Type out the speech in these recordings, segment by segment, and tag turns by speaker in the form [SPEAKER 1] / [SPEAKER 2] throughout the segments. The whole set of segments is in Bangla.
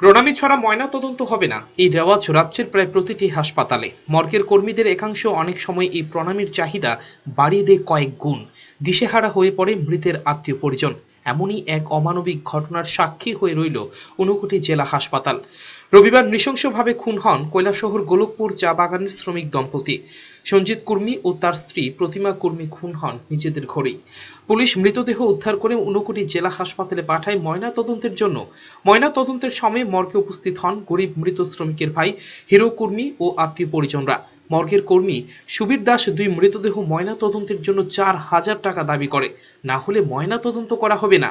[SPEAKER 1] প্রণামী ছাড়া ময়না তদন্ত হবে না। এই রেওয়াজ রাজ্যের প্রায় প্রতিটি হাসপাতালে। মর্গের কর্মীদের একাংশ অনেক সময় এই প্রণামীর চাহিদা বাড়িয়ে দেয় কয়েক গুণ। দিশেহারা হয়ে পড়ে মৃতের আত্মীয় পরিজন। এমনই এক অমানবিক ঘটনার সাক্ষী হয়ে রইল ঊনকোটি জেলা হাসপাতাল। রবিবার নৃশংসভাবে খুন হন কৈলাসহর গোলকপুর চা বাগানের শ্রমিক দম্পতি। সঞ্জিত কুর্মী ও তার স্ত্রী প্রতিমা কুর্মী খুন হন নিজেদের ঘরেই। পুলিশ মৃতদেহ উদ্ধার করে ঊনকোটি জেলা হাসপাতালে পাঠায় ময়না তদন্তের জন্য। ময়না তদন্তের সময় মর্গে উপস্থিত হন গরিব মৃত শ্রমিকের ভাই হিরো কুর্মী ও আত্মীয় পরিজনরা। মর্গের কর্মী সুবীর দাস দুই মৃতদেহ ময়না তদন্তের জন্য চার হাজার টাকা দাবি করে। না হলে ময়না তদন্ত করা হবে না।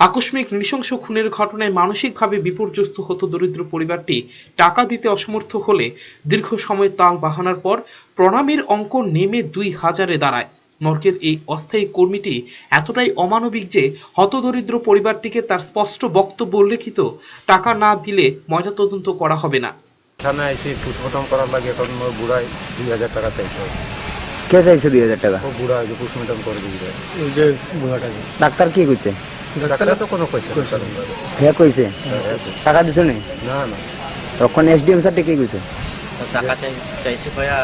[SPEAKER 1] আকস্মিক নৃশংস খুনের ঘটনায় মানসিকভাবে বিপর্যস্ত হতো দরিদ্র পরিবারটি। টাকা দিতে অসমর্থ হলে দীর্ঘ সময় তাল বাহানার পর প্রণামের অঙ্ক নেমে দুই হাজারে দাঁড়ায়। মর্গের এই অস্থায়ী কর্মীটি এতটাই অমানবিক যে হতদরিদ্র পরিবারটিকে তার স্পষ্ট বক্তব্য উল্লেখিত টাকা না দিলে ময়নাতদন্ত করা হবে না।
[SPEAKER 2] এখানে এসে পোস্টমর্টম করার লাগে এখন মোর বুড়াই দুই হাজার টাকা চাইছে।
[SPEAKER 3] কে চাইছে দুই হাজার টাকা?
[SPEAKER 2] ও বুড়া পোস্টমর্টম করে
[SPEAKER 4] ওই যে বুড়াটাকে
[SPEAKER 3] ডাক্তার কি করছে?
[SPEAKER 2] ডাক্তারে তো কোনো পয়সা
[SPEAKER 3] হে কইছে? টাকা দিছ নি?
[SPEAKER 2] না না।
[SPEAKER 3] তখন এসডিএম স্যারটি কি কইছে?
[SPEAKER 5] টাকা চাই চাইছে কয়া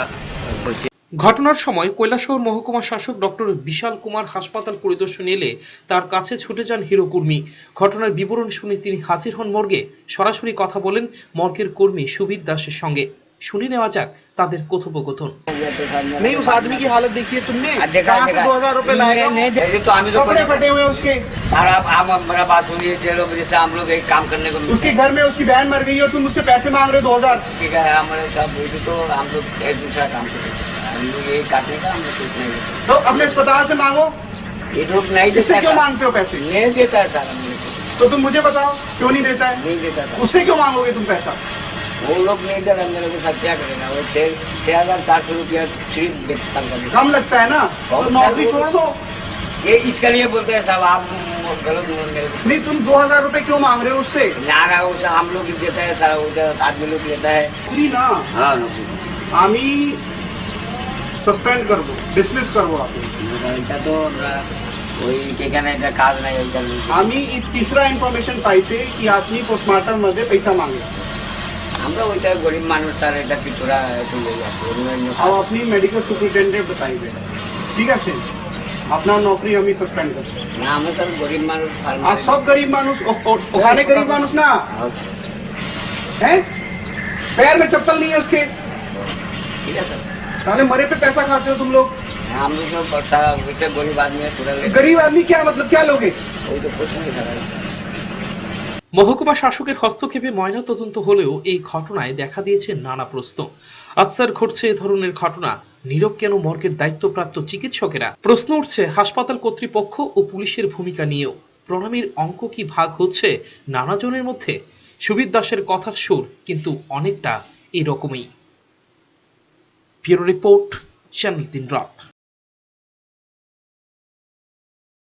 [SPEAKER 5] কইছে।
[SPEAKER 1] ঘটনার সময় কৈলাসহর মহকুমা শাসক ডক্টর বিশাল কুমার হাসপাতাল পরিদর্শন এলে তার কাছে ছুটে যান হিরো কর্মী। ঘটনার বিবরণ শুনে তিনি হাজির হন মর্গে। সরাসরি কথা বলেন মর্গের কর্মী সুবীর দাসের সঙ্গে। শুনে নেওয়া যাক তাদের কথোপকথন
[SPEAKER 4] नहीं उस आदमी की हालत देखी है तुमने
[SPEAKER 3] देखा,
[SPEAKER 4] कहाँ से
[SPEAKER 3] देखा।
[SPEAKER 4] दो हजार रूपए लाएगा
[SPEAKER 5] नहीं, नहीं, तो हम ही तो
[SPEAKER 4] कपड़े फटे हुए हैं उसके
[SPEAKER 5] सारा आप हमारा बात सुनिए चलो जैसे हम लोग एक काम करने को मिलता
[SPEAKER 4] उसके
[SPEAKER 5] है
[SPEAKER 4] घर में उसकी बहन मर गई और तुम मुझसे पैसे मांग रहे हो दो हजार
[SPEAKER 5] ठीक है हमारे सब बोलते तो हम लोग एक दूसरा काम करते हैं। हम लोग यही काटने का हम लोग कुछ नहीं करते
[SPEAKER 4] तो अपने अस्पताल से मांगो
[SPEAKER 5] ये लोग नहीं देता
[SPEAKER 4] इससे
[SPEAKER 5] है
[SPEAKER 4] क्यों
[SPEAKER 5] सारा।
[SPEAKER 4] मांगते हो पैसे
[SPEAKER 5] नहीं देता है सारा मेरे को
[SPEAKER 4] तो तुम मुझे बताओ क्यों नहीं देता है
[SPEAKER 5] नहीं देता था
[SPEAKER 4] उससे क्यों मांगोगे तुम पैसा
[SPEAKER 5] वो लोग नहीं जा रहे लोग के साथ क्या करेगा? वो छह छह हज़ार चार सौ रुपया सीट
[SPEAKER 4] कम लगता है ना? तो
[SPEAKER 5] और
[SPEAKER 4] नौकरी छोड़ दो।
[SPEAKER 5] ये इसके लिए बोलते हैं साहब आप गलत
[SPEAKER 4] नहीं तुम दो हज़ार रूपए क्यों मांग रहे हो उससे?
[SPEAKER 5] ना ना उसे हम लोग देता है साहब आदमी लोग देता है।
[SPEAKER 4] पूरी ना?
[SPEAKER 5] हाँ। आम्ही सस्पेंड करतो डिसमिस करतो आपण
[SPEAKER 4] तो आम्ही तिसरा इन्फॉर्मेशन पाहिजे की आम्ही पोस्टमार्टम मध्य पैसा मांगे।
[SPEAKER 5] আমরা ওইটা গরিব মানুষ স্যার এটা কি তোরা একটু লেগে যাচ্ছে অন্য অন্য
[SPEAKER 4] अब अपनी मेडिकल सुपरिटेंडेंट बताइए ठीक আছে আপনার নৌকরি আমি সাসপেন্ড করছি
[SPEAKER 5] না আমরা স্যার গরিব মানুষ ফার্মার
[SPEAKER 4] आप सब गरीब मानुष ओ- ओ- ओखाने गरीब मानुष ना हैं पैर में चप्पल नहीं है उसके
[SPEAKER 5] ঠিক আছে
[SPEAKER 4] साले मरे पे पैसा खाते हो तुम लोग
[SPEAKER 5] हम लोग जो सारा वैसे गरीब आदमी है थोड़ा ले
[SPEAKER 4] गरीब आदमी क्या मतलब क्या लोगे
[SPEAKER 5] वही तो कुछ नहीं सर
[SPEAKER 1] মহকুমা শাসকের হস্তক্ষেপে ময়না তদন্ত হলেও এই ঘটনায় দেখা দিয়েছে নানা প্রশ্ন। আকসার ঘটছে এ ধরনের ঘটনা। নীরব কেন মর্গের দায়িত্বপ্রাপ্ত চিকিৎসকেরা? প্রশ্ন উঠছে হাসপাতাল কর্তৃপক্ষ ও পুলিশের ভূমিকা নিয়েও। প্রণামীর অঙ্ক কি ভাগ হচ্ছে নানা জনের মধ্যে? সুবীর দাসের কথার সুর কিন্তু অনেকটা এরকমই। ব্যুরো রিপোর্ট, চ্যানেল তিন রাত।